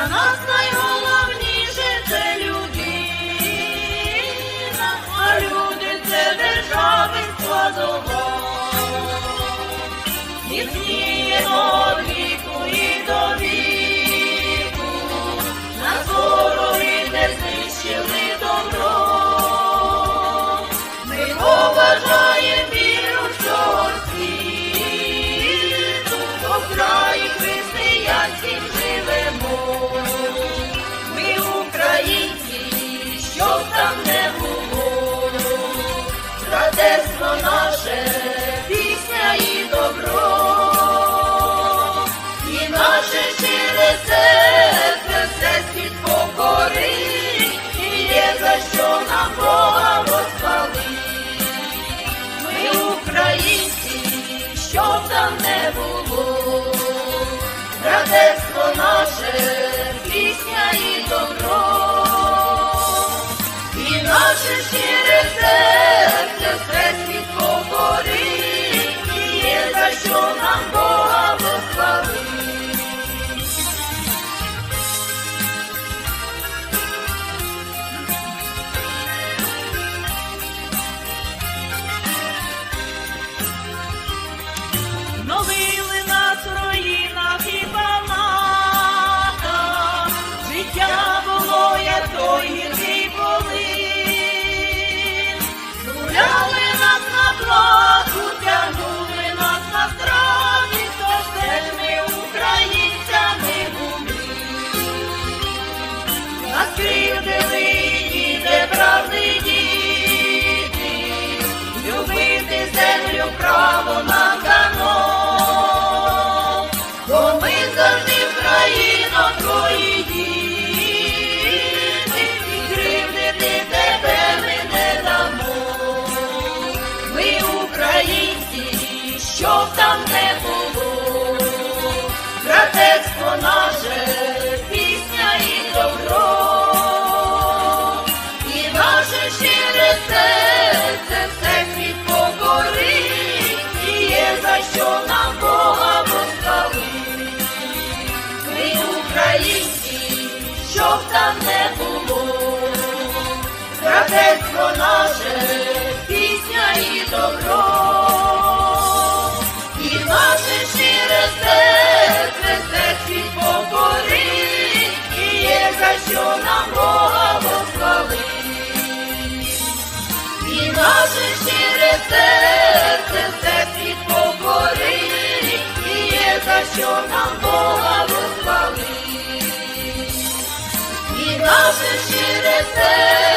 sanat покорить, і є за що нам Бога благословити. Ми українці, щоб там не було, братерство наше, пісня і добро, і наше щире серце все світ і є за що нам Бога благословить. І наше щире серце все світ і є за що нам Бога благословить. І наше щире серце